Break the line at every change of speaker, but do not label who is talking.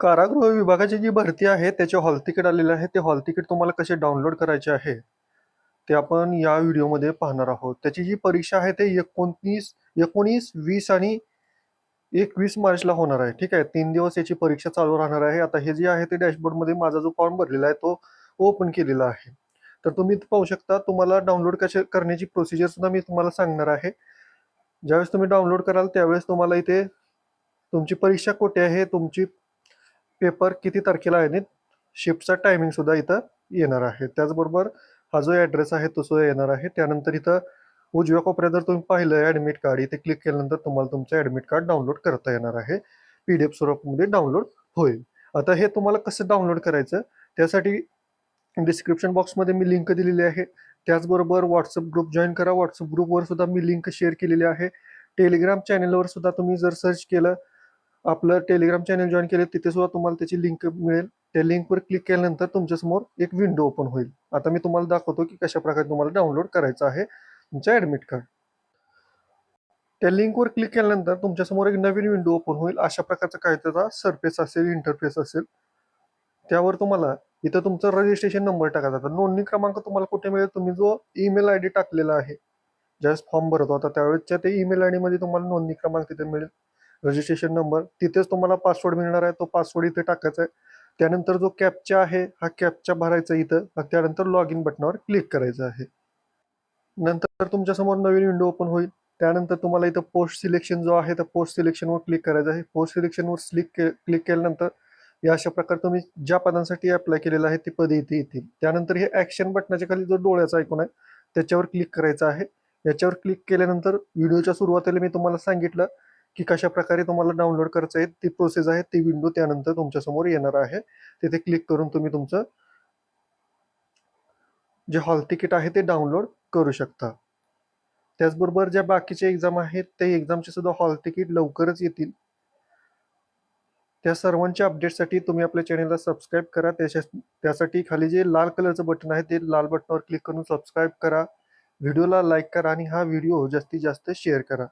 कारागृह विभागाची जी भरती आहे त्याचे हॉल तिकीट आलेले आहे ते हॉल तिकीट तुम्हाला कसे डाउनलोड करायचे आहे ते आपण या व्हिडिओमध्ये पाहणार आहोत. त्याची जी परीक्षा आहे ते एकोणतीस एकोणीस वीस आणि एकवीस मार्चला होणार आहे. ठीक आहे? तीन दिवस याची परीक्षा चालू राहणार आहे. आता हे जे आहे ते डॅशबोर्डमध्ये माझा जो फॉर्म भरलेला आहे तो ओपन केलेला आहे. तर तुम्ही पाहू शकता तुम्हाला डाउनलोड कसे करण्याची प्रोसिजर सुद्धा मी तुम्हाला सांगणार आहे. ज्यावेळेस तुम्ही डाउनलोड कराल त्यावेळेस तुम्हाला इथे तुमची परीक्षा कुठे आहे तुमची पेपर किती तारखेला आहे आणि शिफ्टचा टायमिंग सुद्धा इथं येणार आहे. त्याचबरोबर हा जो ॲड्रेस आहे तो सुद्धा येणार आहे. त्यानंतर इथं उजव्या कोपऱ्यात जर तुम्ही पाहिलं ॲडमिट कार्ड इथे क्लिक केल्यानंतर तुम्हाला तुमचं ॲडमिट कार्ड डाउनलोड करता येणार आहे. पी डी एफ स्वरूपमध्ये डाउनलोड होईल. आता हे तुम्हाला कसं डाउनलोड करायचं? त्यासाठी डिस्क्रिप्शन बॉक्समध्ये मी लिंक दिलेली आहे. त्याचबरोबर व्हॉट्सअप ग्रुप जॉईन करा. व्हॉट्सअप ग्रुपवर सुद्धा मी लिंक शेअर केलेली आहे. टेलिग्राम चॅनेलवर सुद्धा तुम्ही जर सर्च केलं आपलं टेलिग्राम चॅनल जॉईन केले तिथे सुद्धा तुम्हाला त्याची लिंक मिळेल. त्या लिंकवर क्लिक केल्यानंतर तुमच्यासमोर एक विंडो ओपन होईल. आता मी तुम्हाला दाखवतो की कशा प्रकारे तुम्हाला डाउनलोड करायचं आहे तुमचं ॲडमिट कार्ड त्या लिंकवर क्लिक केल्यानंतर तुमच्यासमोर एक नवीन विंडो ओपन होईल. अशा प्रकारचा काय त्याचा सरफेस असेल इंटरफेस असेल. त्यावर तुम्हाला इथं तुमचा रजिस्ट्रेशन नंबर टाकायचा आता नोंदणी क्रमांक तुम्हाला कुठे मिळेल? तुम्ही जो ईमेल आय डी टाकलेला आहे ज्यावेळेस फॉर्म भरत होता त्यावेळेसच्या ते ईमेल आयमध्ये तुम्हाला नोंदणी क्रमांक तिथे मिळेल. रजिस्ट्रेशन नंबर तिथेच तुम्हाला पासवर्ड मिळणार आहे तो पासवर्ड इथे टाकायचा आहे. त्यानंतर जो कॅपचा आहे हा कॅपचा भरायचा इथं. मग त्यानंतर लॉग इन बटनावर क्लिक करायचं आहे. नंतर तुमच्यासमोर नवीन विंडो ओपन होईल. त्यानंतर तुम्हाला इथं पोस्ट सिलेक्शन जो आहे त्या पोस्ट सिलेक्शनवर क्लिक करायचं आहे. पोस्ट सिलेक्शनवर क्लिक के क्लिक केल्यानंतर या अशा प्रकारे तुम्ही ज्या पदांसाठी अप्लाय केलेलं आहे ती पदे इथे येतील. त्यानंतर हे ॲक्शन बटनाच्या खाली जो डोळ्याचा ऐकून आहे त्याच्यावर क्लिक करायचं आहे. याच्यावर क्लिक केल्यानंतर व्हिडिओच्या सुरुवातीला मी तुम्हाला सांगितलं की कशा प्रकारे तुम्हाला डाउनलोड करायचं आहे ती प्रोसेस आहे ती विंडो त्यानंतर तुमच्यासमोर येणार आहे. तिथे क्लिक करून तुम्ही तुमचं जे हॉल तिकीट आहे ते डाउनलोड करू शकता. त्याचबरोबर ज्या बाकीचे एक्झाम आहेत ते एक्झामचे सुद्धा हॉल तिकीट लवकरच येतील. त्या सर्वांच्या अपडेटसाठी तुम्ही आपल्या चॅनेलला सबस्क्राईब करा. त्याच्या त्यासाठी खाली जे लाल कलरचं बटन आहे ते लाल बटनावर क्लिक करून सबस्क्राईब करा. व्हिडिओला लाईक करा आणि हा व्हिडिओ जास्तीत जास्त शेअर करा.